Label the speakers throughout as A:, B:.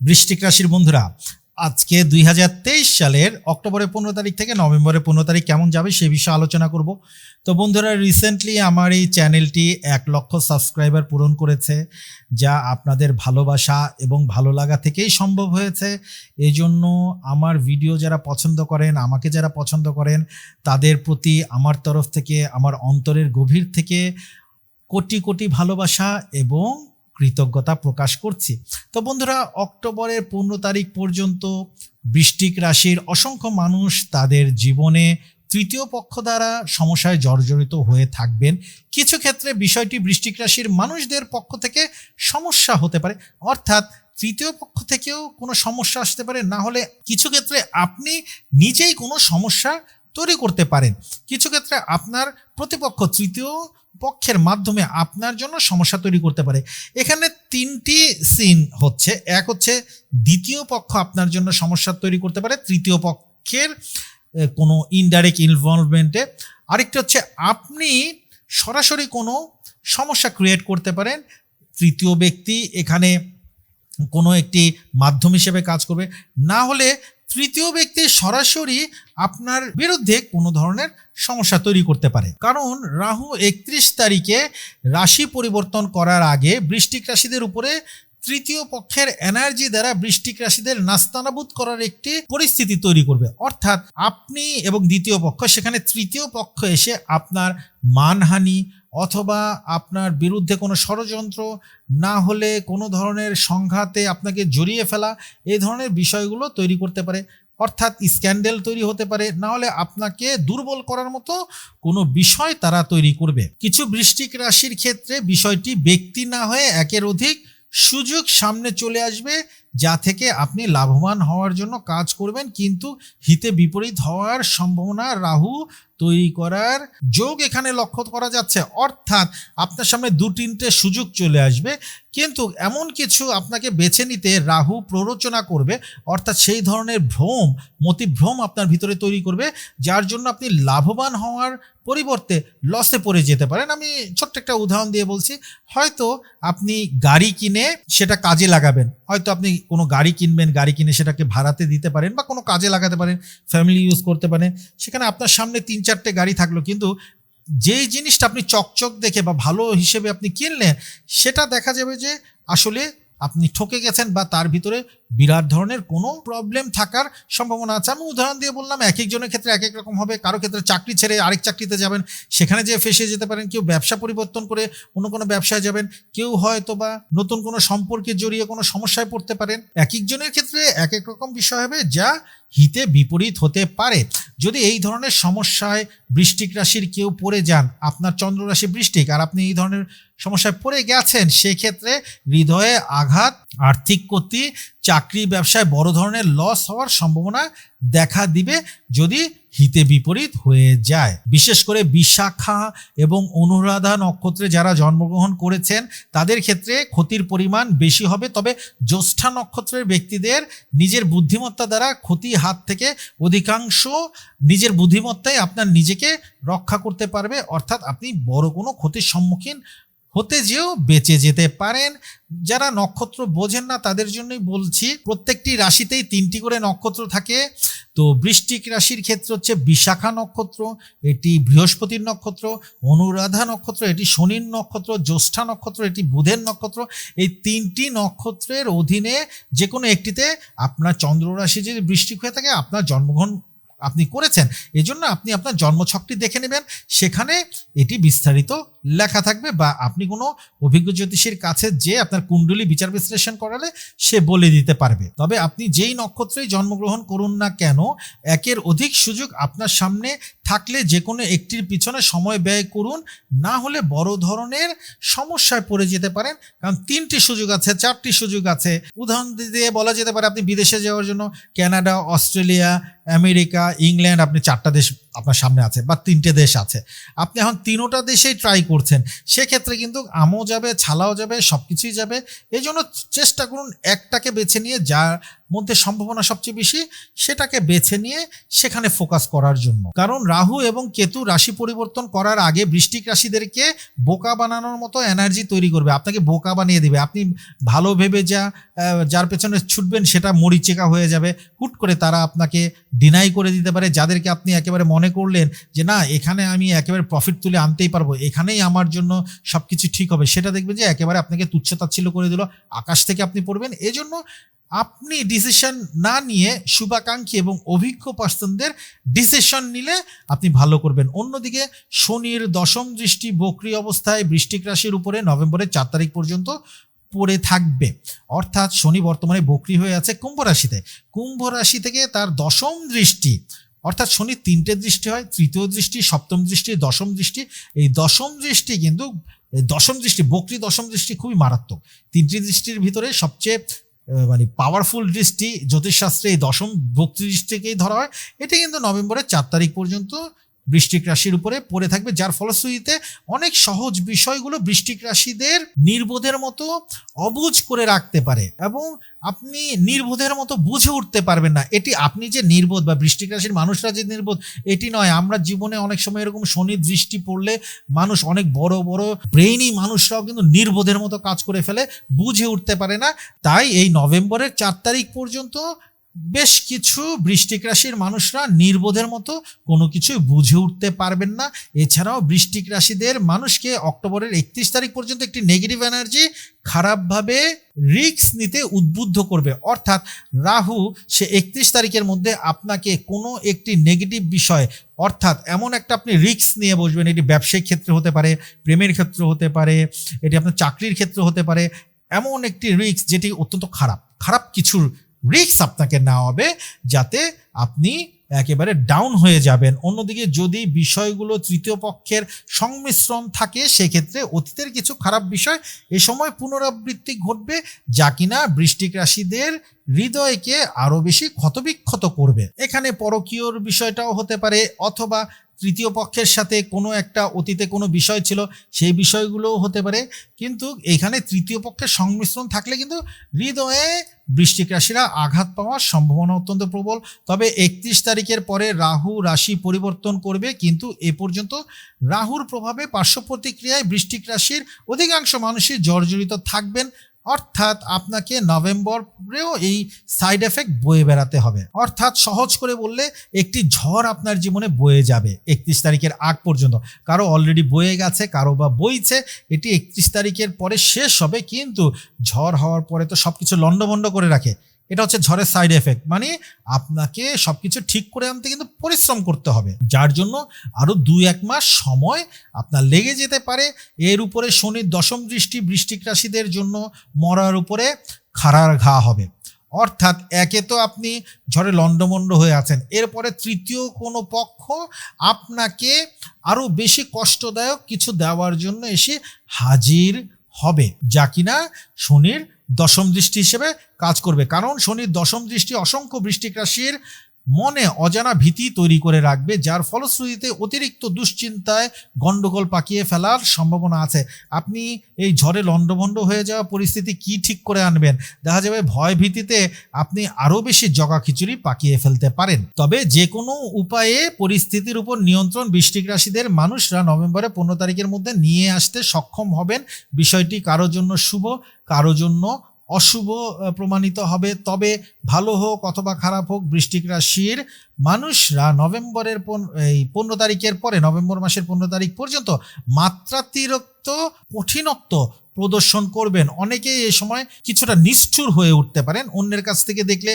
A: বৃষ্টিক রাশির বন্ধুরা, আজকে দুই হাজার তেইশ সালের অক্টোবরের পনেরো তারিখ থেকে নভেম্বরের পনেরো তারিখ কেমন যাবে সে বিষয়ে আলোচনা করব। তো বন্ধুরা রিসেন্টলি আমার এই চ্যানেলটি এক লক্ষ সাবস্ক্রাইবার পূরণ করেছে, যা আপনাদের ভালোবাসা এবং ভালো লাগা থেকেই সম্ভব হয়েছে। এই জন্য আমার ভিডিও যারা পছন্দ করেন, আমাকে যারা পছন্দ করেন, তাদের প্রতি আমার তরফ থেকে, আমার অন্তরের গভীর থেকে কোটি কোটি ভালোবাসা এবং কৃতজ্ঞতা প্রকাশ করছি। তো বন্ধুরা, অক্টোবরের পনেরো তারিখ পর্যন্ত বৃষ্টিক রাশির অসংখ্য মানুষ তাদের জীবনে তৃতীয় পক্ষ দ্বারা সমস্যায় জর্জরিত হয়ে থাকবেন। কিছু ক্ষেত্রে বিষয়টি বৃষ্টিক রাশির মানুষদের পক্ষ থেকে সমস্যা হতে পারে। অর্থাৎ তৃতীয় পক্ষ থেকেও কোনো সমস্যা আসতে পারে, না হলে কিছু ক্ষেত্রে আপনি নিজেই কোনো সমস্যা তৈরি করতে পারেন। কিছু ক্ষেত্রে আপনার প্রতিপক্ষ তৃতীয় পক্ষের মাধ্যমে আপনার জন্য সমস্যা তৈরি করতে পারে। এখানে তিনটি সিন হচ্ছে। এক হচ্ছে দ্বিতীয় পক্ষ আপনার জন্য সমস্যা তৈরি করতে পারে। তৃতীয় পক্ষের কোনো ইনডাইরেক্ট ইনভলভমেন্টে আরেকটি হচ্ছে আপনি সরাসরি কোনো সমস্যা ক্রিয়েট করতে পারেন। তৃতীয় ব্যক্তি এখানে কোনো একটি মাধ্যম হিসেবে কাজ করবে। না হলে তৃতীয় ব্যক্তি সরাসরি আপনার বিরুদ্ধে কোনো ধরনের সমস্যা তৈরি করতে পারে। কারণ রাহু একত্রিশ তারিখে রাশি পরিবর্তন করার আগে বৃষ্টিক রাশিদের উপরে তৃতীয় পক্ষের এনার্জি দ্বারা বৃষ্টিক রাশিদের নাস্তানাবুদ করার একটি পরিস্থিতি তৈরি করবে। অর্থাৎ আপনি এবং দ্বিতীয় পক্ষ, সেখানে তৃতীয় পক্ষ এসে আপনার মানহানি অথবা আপনার বিরুদ্ধে কোনো ষড়যন্ত্র না হলে কোনো ধরনের সংঘাতে আপনাকে জড়িয়ে ফেলা এই ধরনের বিষয়গুলো তৈরি করতে পারে। অর্থাৎ স্ক্যান্ডেল তৈরি হতে পারে, না হলে আপনাকে দুর্বল করার মতো কোনো বিষয় তারা তৈরি করবে। কিছু বৃষ্টিক রাশির ক্ষেত্রে বিষয়টি ব্যক্তি না হয়ে একের অধিক সুযোগ সামনে চলে আসবে যা থেকে আপনি লাভবান হওয়ার জন্য কাজ করবেন, কিন্তু হিতে বিপরীত হওয়ার সম্ভাবনা রাহু তৈরি করার যোগ এখানে লক্ষ্য করা যাচ্ছে। অর্থাৎ আপনার সামনে দু তিনটে সুযোগ চলে আসবে, কিন্তু এমন কিছু আপনাকে বেছে নিতে রাহু প্ররোচনা করবে, অর্থাৎ সেই ধরনের ভ্রম, মতিভ্রম আপনার ভিতরে তৈরি করবে, যার জন্য আপনি লাভবান হওয়ার পরিবর্তে লসে পড়ে যেতে পারেন। আমি ছোট্ট একটা উদাহরণ দিয়ে বলছি, হয়তো আপনি গাড়ি কিনে সেটা কাজে লাগাবেন, হয়তো আপনি কোনো গাড়ি কিনবেন, গাড়ি কিনে সেটাকে ভাড়াতে দিতে পারেন বা কোনো কাজে লাগাতে পারেন ফ্যামিলি ইউজ করতে পারেন, সেখানে আপনার সামনে তিন চারটে গাড়ি থাকল। কিন্তু যেই জিনিসটা আপনি চকচক দেখে বা ভালো হিসেবে আপনি কিনলেন, সেটা দেখা যাবে যে আসলে আপনি ঠকে গেছেন বা তার ভিতরে বিরাট ধরনের কোনো প্রবলেম থাকার সম্ভাবনা আছে। আমি উদাহরণ দিয়ে বললাম, এক একজনের ক্ষেত্রে এক এক রকম হবে, কারও ক্ষেত্রে চাকরি ছেড়ে আরেক চাকরিতে যাবেন, সেখানে যে ফেসে যেতে পারেন, কেউ ব্যবসা পরিবর্তন করে অন্য কোনো ব্যবসায় যাবেন, কেউ হয়তো বা নতুন কোনো সম্পর্কে জড়িয়ে কোনো সমস্যায় পড়তে পারেন। এক একজনের ক্ষেত্রে এক এক রকম বিষয় হবে, যা হিতে বিপরীত হতে পারে। যদি এই ধরনের সমস্যায় বৃষ্টিক রাশির কেউ পড়ে যান, আপনার চন্দ্র রাশি বৃষ্টিক, আর আপনি এই ধরনের সমস্যায় পড়ে গেছেন, সেক্ষেত্রে হৃদয়ে আঘাত আর্থিক ক্ষতি চাকরি ব্যবসায় বড় ধরনের লস হওয়ার সম্ভাবনা দেখা দিবে যদি হিতে বিপরীত হয়ে যায়। বিশেষ করে বিশাখা এবং অনুরাধা নক্ষত্রে যারা জন্মগ্রহণ করেছেন, তাদের ক্ষেত্রে ক্ষতির পরিমাণ বেশি হবে। তবে জ্যৈষ্ঠা নক্ষত্রের ব্যক্তিদের নিজের বুদ্ধিমত্তা দ্বারা ক্ষতি হাত থেকে অধিকাংশ নিজের বুদ্ধিমত্তায় আপনার নিজেকে রক্ষা করতে পারবে। অর্থাৎ আপনি বড় কোনো ক্ষতির সম্মুখীন হতে যেও বেঁচে যেতে পারেন। যারা নক্ষত্র বোঝেন না, তাদের জন্যই বলছি, প্রত্যেকটি রাশিতেই তিনটি করে নক্ষত্র থাকে। তো বৃষ্টিক রাশির ক্ষেত্রে হচ্ছে বিশাখা নক্ষত্র, এটি বৃহস্পতির নক্ষত্র, অনুরাধা নক্ষত্র, এটি শনির নক্ষত্র, জ্যৈষ্ঠা নক্ষত্র, এটি বুধের নক্ষত্র। এই তিনটি নক্ষত্রের অধীনে যে কোনো একটিতে আপনার চন্দ্র রাশি যদি বৃষ্টিক হয়ে থাকে, আপনার জন্মগ্রহণ আপনি করেছেন, এজন্য আপনি আপনার জন্মছকটি দেখে নেবেন। সেখানে এটি বিস্তারিত লেখা থাকবে বা আপনি কোনো অভিজ্ঞ জ্যোতিষীর কাছে যে আপনার কুণ্ডলী বিচার বিশ্লেষণ করালে সে বলে দিতে পারবে। তবে আপনি যেই নক্ষত্রেই জন্মগ্রহণ করুন না কেন, একের অধিক সুযোগ আপনার সামনে থাকলে যে কোনো একটির পিছনে সময় ব্যয় করুন, না হলে বড় ধরনের সমস্যায় পড়ে যেতে পারেন। কারণ তিনটি সুযোগ আছে, চারটি সুযোগ আছে। উদাহরণ দিয়ে বলা যেতে পারে আপনি বিদেশে যাওয়ার জন্য কানাডা অস্ট্রেলিয়া, আমেরিকা, ইংল্যান্ড, আপনি চারটা দেশ আপনার সামনে আছে বা তিনটে দেশ আছে। আপনি এখন তিনোটা দেশেই ট্রাই করছেন, সেক্ষেত্রে কিন্তু আমও যাবে, ছালাও যাবে সব কিছুই যাবে। এই জন্য চেষ্টা করুন একটাকে বেছে নিয়ে যার মধ্যে সম্ভাবনা সবচেয়ে বেশি, সেটাকে বেছে নিয়ে সেখানে ফোকাস করার জন্য। কারণ রাহু এবং কেতু রাশি পরিবর্তন করার আগে বৃষ্টিক রাশিদেরকে বোকা বানানোর মতো এনার্জি তৈরি করবে। আপনাকে বোকা বানিয়ে দেবে। আপনি ভালো ভেবে যা যার পেছনে ছুটবেন সেটা মরিচেকা হয়ে যাবে। হুট করে তারা আপনাকে ডিনাই করে দিতে পারে। যাদেরকে আপনি একেবারে মনে করলেন যে, না, এখানে আমি একেবারে প্রফিট তুলে আনতেই পারব। এখানেই আমার জন্য সব কিছু ঠিক হবে। সেটা দেখবেন যে, একেবারে আপনাকে তুচ্ছতাচ্ছিল্য করে দিল। আকাশ থেকে আপনি পড়বেন। এই জন্য আপনি ডিসিশন না নিয়ে শুভাকাঙ্ক্ষী এবং অভিজ্ঞ পার্সনদের ডিসিশন নিলে আপনি ভালো করবেন। অন্যদিকে শনির দশম দৃষ্টি বক্রি অবস্থায় বৃষ্টিক রাশির উপরে নভেম্বরের চার তারিখ পর্যন্ত পড়ে থাকবে। অর্থাৎ শনি বর্তমানে বক্রি হয়ে আছে কুম্ভ রাশিতে। কুম্ভ রাশি থেকে তার দশম দৃষ্টি, অর্থাৎ শনি তিনটে দৃষ্টি হয়, তৃতীয় দৃষ্টি, সপ্তম দৃষ্টি, দশম দৃষ্টি। এই দশম দৃষ্টি কিন্তু দশম দৃষ্টি, বক্রি দশম দৃষ্টি খুবই মারাত্মক। তিনটি দৃষ্টির ভিতরে সবচেয়ে মানে পাওয়ারফুল দৃষ্টি, জ্যোতিষশাস্ত্রে এই দশম ভক্তি দৃষ্টিকেই ধরা হয়। এটা কিন্তু নভেম্বরের চার তারিখ পর্যন্ত বৃষ্টিক রাশির উপরে পড়ে থাকবে, যার ফলশ্রুতিতে অনেক সহজ বিষয়গুলো বৃষ্টিক রাশিদের নির্বোধের মতো অবুঝ করে রাখতে পারে এবং আপনি নির্বোধের মতো বুঝে উঠতে পারবেন না। এটি আপনি যে নির্বোধ বা বৃষ্টিক রাশির মানুষরা যে নির্বোধ, এটি নয়। আমরা জীবনে অনেক সময় এরকম শনির দৃষ্টি পড়লে মানুষ অনেক বড় বড় ব্রেইনি মানুষরাও কিন্তু নির্বোধের মতো কাজ করে ফেলে, বুঝে উঠতে পারে না। তাই এই নভেম্বরের চার তারিখ পর্যন্ত বেশ কিছু বৃষ্টিক রাশির মানুষরা নির্বোধের মতো কোনো কিছু বুঝে উঠতে পারবেন না। এছাড়াও বৃষ্টিক রাশিদের মানুষকে অক্টোবরের একত্রিশ তারিখ পর্যন্ত একটি নেগেটিভ এনার্জি খারাপভাবে রিস্ক নিতে উদ্বুদ্ধ করবে। অর্থাৎ রাহু, সে একত্রিশ তারিখের মধ্যে আপনাকে কোনো একটি নেগেটিভ বিষয়, অর্থাৎ এমন একটা আপনি রিস্ক নিয়ে বসবেন, এটি ব্যবসায়িক ক্ষেত্রে হতে পারে, প্রেমের ক্ষেত্রে হতে পারে, এটি আপনার চাকরির ক্ষেত্রে হতে পারে, এমন একটি রিস্ক যেটি অত্যন্ত খারাপ। খারাপ কিছুর রিস্ক আপনাকে নেওয়া হবে যাতে আপনি একেবারে ডাউন হয়ে যাবেন। অন্যদিকে যদি বিষয়গুলো তৃতীয় পক্ষের সংমিশ্রণ থাকে, সেক্ষেত্রে অতীতের কিছু খারাপ বিষয় এ সময় পুনরাবৃত্তি ঘটবে, যা কিনা বৃষ্টিক রাশিদের হৃদয়কে আরও বেশি ক্ষতবিক্ষত করবে। এখানে পরকীয়র বিষয়টাও হতে পারে, অথবা তৃতীয় পক্ষের সাথে কোনো একটা অতীতে কোনো বিষয় ছিল, সেই বিষয়গুলোও হতে পারে। কিন্তু এখানে তৃতীয় পক্ষের সংমিশ্রণ থাকলে কিন্তু হৃদয়ে বৃষ্টিক রাশিরা আঘাত পাওয়ার সম্ভাবনা অত্যন্ত প্রবল। তবে একত্রিশ তারিখের পরে রাহু রাশি পরিবর্তন করবে, কিন্তু এ পর্যন্ত রাহুর প্রভাবে পার্শ্ব প্রতিক্রিয়ায় বৃষ্টিক রাশির অধিকাংশ মানুষই জর্জরিত থাকবেন। অর্থাৎ আপনাকে নভেম্বরেও এই সাইড এফেক্ট বয়ে বেড়াতে হবে। অর্থাৎ সহজ করে বললে একটি ঝড় আপনার জীবনে বয়ে যাবে একত্রিশ তারিখের আগ পর্যন্ত। কারও অলরেডি বয়ে গেছে, কারও বা বইছে, এটি একত্রিশ তারিখের পরে শেষ হবে, কিন্তু ঝড় হওয়ার পরে তো সব কিছু লণ্ডভণ্ড করে রাখে। এটা হচ্ছে ঝড়ের সাইড এফেক্ট মানে আপনাকে সবকিছু ঠিক করে আনতে কিন্তু পরিশ্রম করতে হবে। যার জন্য আরও দুই এক মাস সময় আপনার লেগে যেতে পারে। এর উপরে শনির দশম দৃষ্টি বৃষ্টিক রাশিদের জন্য মরার উপরে খাড়ার ঘা হবে। অর্থাৎ একে তো আপনি ঝড়ে লণ্ডমণ্ড হয়ে আছেন। এরপরে তৃতীয় কোনো পক্ষ আপনাকে আরও বেশি কষ্টদায়ক কিছু দেওয়ার জন্য এসে হাজির হবে, যা কিনা শনির দশম দৃষ্টি হিসেবে কাজ করবে। কারণ শনির দশম দৃষ্টি অসংখ্য বৃষ্টিক রাশির মনে অজানা ভীতি তৈরি করে রাখবে, যার ফলশ্রুতিতে অতিরিক্ত দুশ্চিন্তায় গন্ডগোল পাকিয়ে ফেলার সম্ভাবনা আছে। আপনি এই ঝড়ে লণ্ডভণ্ড হয়ে যাওয়া পরিস্থিতি কি ঠিক করে আনবেন? দেখা যাবে ভয় ভীতিতে আপনি আরও বেশি জগা খিচুড়ি পাকিয়ে ফেলতে পারেন। তবে যে কোনো উপায়ে পরিস্থিতির উপর নিয়ন্ত্রণ বৃষ্টিক রাশিদের মানুষরা নভেম্বরে পনেরো তারিখের মধ্যে নিয়ে আসতে সক্ষম হবেন। বিষয়টি কারও জন্য শুভ, কারোর জন্য অশুভ প্রমাণিত হবে। তবে ভালো হোক অথবা খারাপ হোক, বৃষ্টিক রাশির মানুষরা নভেম্বরের এই পনেরো তারিখের পরে, নভেম্বর মাসের পনেরো তারিখ পর্যন্ত মাত্রাতিরিক্ত কঠিনত্ব প্রদর্শন করবেন। অনেকেই এই সময় কিছুটা নিষ্ঠুর হয়ে উঠতে পারেন। অন্যের কাছ থেকে দেখলে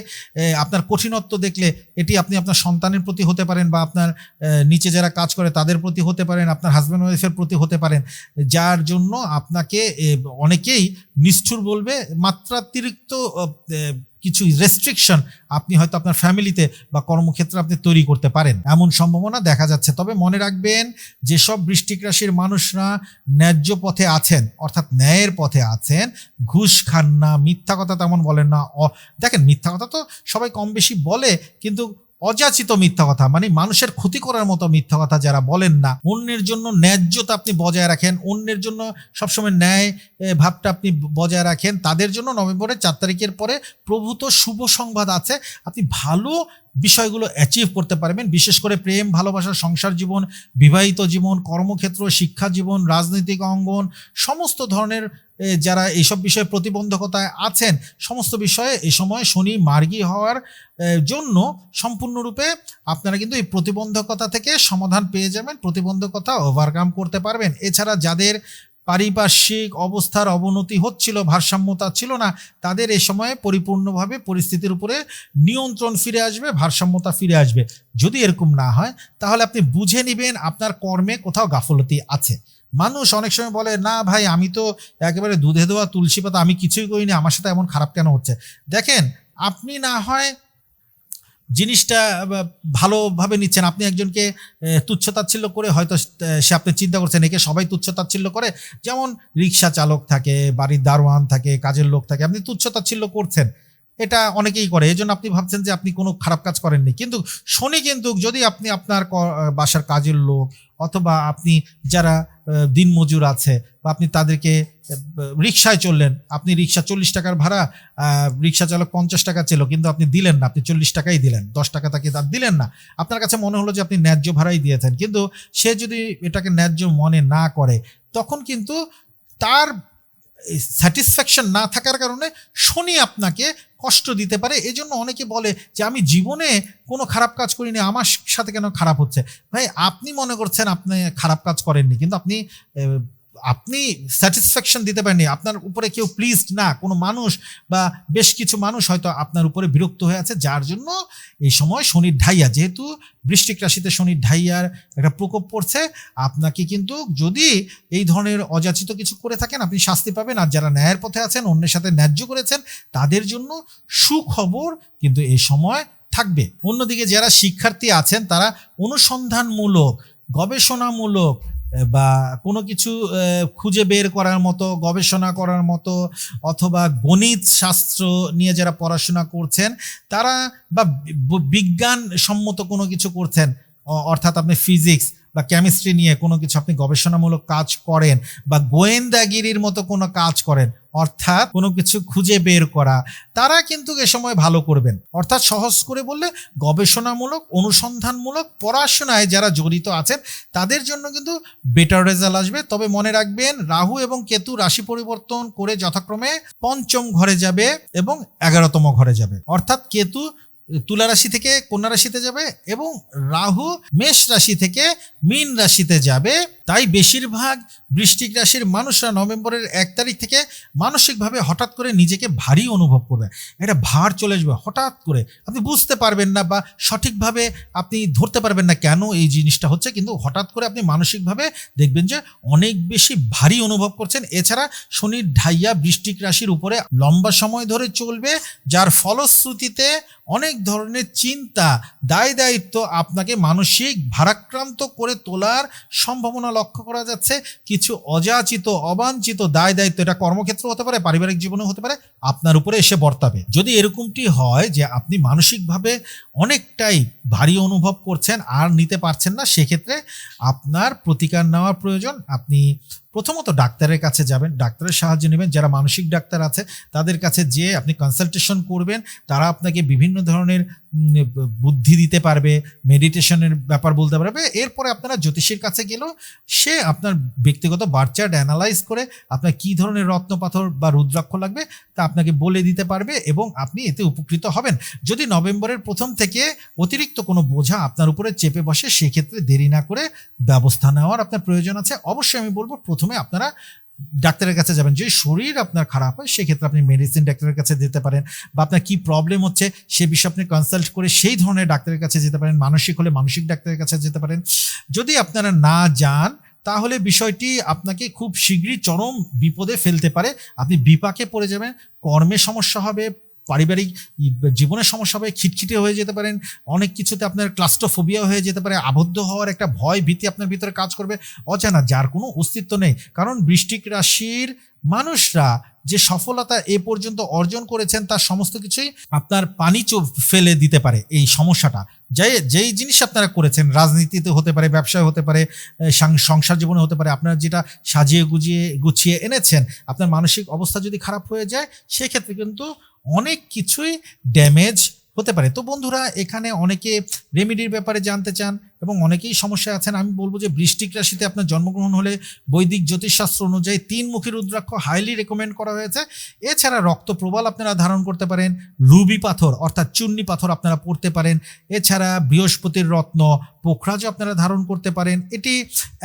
A: আপনার কঠিনত্ব দেখলে এটি আপনি আপনার সন্তানের প্রতি হতে পারেন বা আপনার নিচে যারা কাজ করে তাদের প্রতি হতে পারেন, আপনার হাজব্যান্ড ওয়াইফের প্রতি হতে পারেন। যার জন্য আপনাকে অনেকেই নিষ্ঠুর বলবে, মাত্রাতিরিক্ত কিছু রেস্ট্রিকশন আপনি হয়তো আপনার ফ্যামিলিতে বা কর্মক্ষেত্রে আপনি তৈরি করতে পারেন। এমন সম্ভাবনা দেখা যাচ্ছে। তবে মনে রাখবেন, যেসব বৃষ্টিক রাশির মানুষরা ন্যায্য পথে আছেন, অর্থাৎ ন্যায়ের পথে আছেন, ঘুষ খান না, মিথ্যা কথা তেমন বলেন না দেখেন, মিথ্যা কথা তো সবাই কম বেশি বলে, কিন্তু অযাচিত মিথ্যা কথা মানে মানুষের ক্ষতি করার মতো মিথ্যা কথা যারা বলেন না। অন্যের জন্য ন্যায্যতা আপনি বজায় রাখেন, অন্যের জন্য সবসময় ন্যায় ভাবটা আপনি বজায় রাখেন। তাদের জন্য নভেম্বরের চার তারিখের পরে প্রভূত শুভ সংবাদ আছে। আপনি ভালো বিষয়গুলো অ্যাচিভ করতে পারবেন, বিশেষ করে প্রেম, ভালোবাসা, সংসার জীবন, বিবাহিত জীবন, কর্মক্ষেত্র, শিক্ষা জীবন, রাজনৈতিক অঙ্গন, সমস্ত ধরনের যারা এইসব বিষয়ে প্রতিবন্ধকতায় আছেন, সমস্ত বিষয়ে এই সময় শনি মার্গী হওয়ার জন্য সম্পূর্ণরূপে আপনারা কিন্তু এই প্রতিবন্ধকতা থেকে সমাধান পেয়ে যাবেন, প্রতিবন্ধকতা ওভারকাম করতে পারবেন। এছাড়া যাদের পারিপার্শ্বিক অবস্থার অবনতি হচ্ছিল, ভারসাম্যতা ছিল না, তাদের এই সময়ে পরিপূর্ণভাবে পরিস্থিতির উপরে নিয়ন্ত্রণ ফিরে আসবে, ভারসাম্যতা ফিরে আসবে। যদি এরকম না হয়, তাহলে আপনি বুঝে নেবেন আপনার কর্মে কোথাও গাফলতি আছে। মানুষ অনেক সময় বলে, না ভাই, আমি তো একেবারে দুধে দেওয়া তুলসী পাতা, আমি কিছুই করিনি, আমার সাথে এমন খারাপ কেন হচ্ছে? দেখেন, আপনি না হয় জিনিসটা ভালোভাবে নিচ্ছেন। আপনি একজনকে তুচ্ছতাচ্ছিল্য করে হয়তো সে আপনি চিন্তা করছেন, একে সবাই তুচ্ছতাচ্ছিল্য করে। যেমন রিক্সা চালক থাকে, বাড়ির দারোয়ান থাকে, কাজের লোক থাকে, আপনি তুচ্ছতাচ্ছিল্য করছেন। এটা অনেকেই করে। এই জন্য আপনি ভাবছেন যে আপনি কোনো খারাপ কাজ করেননি। কিন্তু শনি কিন্তু যদি আপনি আপনার বাসার কাজের লোক অথবা আপনি যারা দিনমজুর আছে বা আপনি তাদেরকে রিক্সায় চললেন, আপনি রিক্সা চল্লিশ টাকার ভাড়া রিক্সা চালক পঞ্চাশ টাকা ছিল, কিন্তু আপনি দিলেন না, আপনি চল্লিশ টাকাই দিলেন, দশ টাকা তাকে তার দিলেন না। আপনার কাছে মনে হলো যে আপনি ন্যায্য ভাড়াই দিয়েছেন, কিন্তু সে যদি এটাকে ন্যায্য মনে না করে, তখন কিন্তু তার স্যাটিসফ্যাকশন না থাকার কারণে শনি আপনাকে কষ্ট দিতে পারে। এজন্য জন্য অনেকে বলে যে, আমি জীবনে কোনো খারাপ কাজ করিনি, আমার সাথে কেন খারাপ হচ্ছে? ভাই, আপনি মনে করছেন আপনি খারাপ কাজ করেননি, কিন্তু আপনি আপনি স্যাটিসফ্যাকশন দিতে পারেননি, আপনার উপরে কেউ প্লিজড না, কোনো মানুষ বা বেশ কিছু মানুষ হয়তো আপনার উপরে বিরক্ত হয়ে আছে, যার জন্য এই সময় শনির ঢাইয়া, যেহেতু বৃষ্টিক রাশিতে শনির ঢাইয়ার একটা প্রকোপ পড়ছে, আপনাকে কিন্তু যদি এই ধরনের অযাচিত কিছু করে থাকেন, আপনি শাস্তি পাবেন। আর যারা ন্যায়ের পথে আছেন, অন্যের সাথে ন্যায্য করেছেন, তাদের জন্য সুখবর কিন্তু এই সময় থাকবে। অন্যদিকে যারা শিক্ষার্থী আছেন, তারা অনুসন্ধানমূলক, গবেষণামূলক বা কোনো কিছু খুঁজে বের করার মতো, গবেষণা করার মতো, অথবা গণিত শাস্ত্র নিয়ে যারা পড়াশোনা করছেন, তারা বা বিজ্ঞান সম্মত কোনো কিছু করছেন অর্থাৎ আপনি ফিজিক্স বা কেমিস্ট্রি নিয়ে কোনো কিছু আপনি গবেষণামূলক কাজ করেন, বা গোয়েন্দাগিরির মতো কোনো কাজ করেন অর্থাৎ কোনো কিছু খুঁজে বের করা, তারা কিন্তু এ সময় ভালো করবেন। অর্থাৎ সহজ করে বললে গবেষণামূলক, অনুসন্ধানমূলক, পড়াশোনায় যারা জড়িত আছেন, তাদের জন্য কিন্তু বেটার রেজাল্ট আসবে। তবে মনে রাখবেন, রাহু এবং কেতু রাশি পরিবর্তন করে যথাক্রমে পঞ্চম ঘরে যাবে এবং এগারোতম ঘরে যাবে। অর্থাৎ কেতু তুলা রাশি থেকে কন্যা রাশিতে যাবে এবং রাহু মেষ রাশি থেকে মীন রাশিতে যাবে। তাই বেশিরভাগ বৃষ্টিক রাশির মানুষরা নভেম্বরের এক তারিখ থেকে মানসিকভাবে হঠাৎ করে নিজেকে ভারী অনুভব করবে। একটা ভার চলে আসবে হঠাৎ করে। আপনি বুঝতে পারবেন না বা সঠিকভাবে আপনি ধরতে পারবেন না কেন এই জিনিসটা হচ্ছে, কিন্তু হঠাৎ করে আপনি মানসিকভাবে দেখবেন যে অনেক বেশি ভারী অনুভব করছেন। এছাড়া শনির ঢাইয়া বৃষ্টিক রাশির উপরে লম্বা সময় ধরে চলবে, যার ফলশ্রুতিতে অনেক ধরনের চিন্তা, দায় দায়িত্ব আপনাকে মানসিক ভারাক্রান্ত করে তোলার সম্ভাবনা লক্ষ্য করা যাচ্ছে, কিছু অযাচিত, অবাঞ্ছিত দায় দায়িত্ব, এটা কর্মক্ষেত্র হতে পারে, পারিবারিক জীবনে হতে পারে, আপনার উপরে এসে বর্তাবে। যদি এরকমটি হয় যে আপনি মানসিকভাবে অনেকটাই ভারী অনুভব করছেন, আর নিতে পারছেন না, সেক্ষেত্রে আপনার প্রতিকার নেওয়ার প্রয়োজন, আপনি প্রথমত ডাক্তারের কাছে যাবেন, ডাক্তারের সাহায্য নেবেন। যারা মানসিক ডাক্তার আছে, তাদের কাছে যেয়ে আপনি কনসালটেশন করবেন। তারা আপনাকে বিভিন্ন ধরনের বুদ্ধি দিতে পারবে মেডিটেশনের ব্যাপার বলতে পারবে। এরপরে আপনারা জ্যোতিষীর কাছে গেলেও সে আপনার ব্যক্তিগত বার্চার্ট অ্যানালাইজ করে আপনার কী ধরনের রত্ন পাথর বা রুদ্রাক্ষ লাগবে তা আপনাকে বলে দিতে পারবে এবং আপনি এতে উপকৃত হবেন। যদি নভেম্বরের প্রথম থেকে অতিরিক্ত কোনো বোঝা আপনার উপরে চেপে বসে, সেক্ষেত্রে দেরি না করে ব্যবস্থা নেওয়ার আপনার প্রয়োজন আছে। অবশ্যই আমি বলব, প্রথমে আপনারা ডাক্তারের কাছে যাবেন। যদি শরীর আপনার খারাপ হয়, সেক্ষেত্রে আপনি মেডিসিন ডাক্তারের কাছে যেতে পারেন বা আপনার কি প্রবলেম হচ্ছে, সে বিষয়ে আপনি কনসাল্ট করে সেই ধরনের ডাক্তারের কাছে যেতে পারেন। মানসিক হলে মানসিক ডাক্তারের কাছে যেতে পারেন। যদি আপনারা না যান, তাহলে বিষয়টি আপনাকে খুব শীঘ্রই চরম বিপদে ফেলতে পারে। আপনি বিপাকে পড়ে যাবেন, কর্মে সমস্যা হবে পারিবারিক জীবনের সমস্যা হবে খিটখিটে হয়ে যেতে পারেন, অনেক কিছুতে আপনার ক্লাস্টোফোবিয়া হয়ে যেতে পারে, আবদ্ধ হওয়ার একটা ভয় ভীতি আপনার ভিতরে কাজ করবে অচেনা যার কোনো অস্তিত্ব নেই। কারণ বৃষ্টিক রাশির মানুষরা যে সফলতা এ পর্যন্ত অর্জন করেছেন তার সমস্ত কিছুই আপনার পানি ফেলে দিতে পারে এই সমস্যাটা। যে যেই জিনিস আপনারা করেছেন, রাজনীতিতে হতে পারে, ব্যবসায় হতে পারে সংসার জীবনে হতে পারে, আপনারা যেটা সাজিয়ে গুজিয়ে, গুছিয়ে এনেছেন, আপনার মানসিক অবস্থা যদি খারাপ হয়ে যায়, সেক্ষেত্রে কিন্তু অনেক কিছুই ড্যামেজ হতে পারে। তো বন্ধুরা, এখানে অনেকে রেমেডির ব্যাপারে জানতে চান এবং অনেকেই সমস্যা আছেন। আমি বলব যে বৃষ্টিক রাশিতে আপনার জন্মগ্রহণ হলে বৈদিক জ্যোতিষশাস্ত্র অনুযায়ী তিন মুখী রুদ্রাক্ষ হাইলি রেকমেন্ড করা হয়েছে। এছাড়া রক্ত প্রবাল আপনারা ধারণ করতে পারেন, রুবি পাথর অর্থাৎ চুন্নি পাথর আপনারা পড়তে পারেন। এছাড়া বৃহস্পতির রত্ন পোখরাজও আপনারা ধারণ করতে পারেন। এটি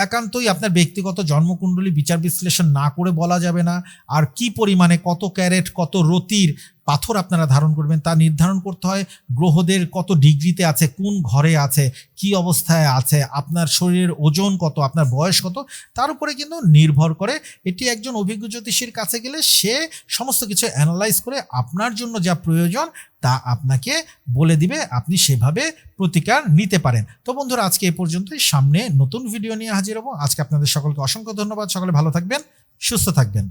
A: একান্তই আপনার ব্যক্তিগত জন্মকুণ্ডলী বিচার বিশ্লেষণ না করে বলা যাবে না। আর কি পরিমাণে কত ক্যারেট, কত রতির পাথর আপনারা ধারণ করবেন, তা নির্ধারণ করতে হয় গ্রহদের কত ডিগ্রিতে আছে, কোন ঘরে আছে, কি অবস্থায় আছে, আপনার শরীরের ওজন কত, আপনার বয়স কত, তার উপরে কিন্তু নির্ভর করে। এটি একজন অভিজ্ঞ জ্যোতিষীর কাছে গেলে সে সমস্ত কিছু অ্যানালাইজ করে আপনার জন্য যা প্রয়োজন তা আপনাকে বলে দিবে, আপনি সেভাবে প্রতিকার নিতে পারেন। তো বন্ধুরা, আজকে এ পর্যন্তই। সামনে নতুন ভিডিও নিয়ে হাজির হব। আজকে আপনাদের সকলকে অসংখ্য ধন্যবাদ। সকলে ভালো থাকবেন, সুস্থ থাকবেন।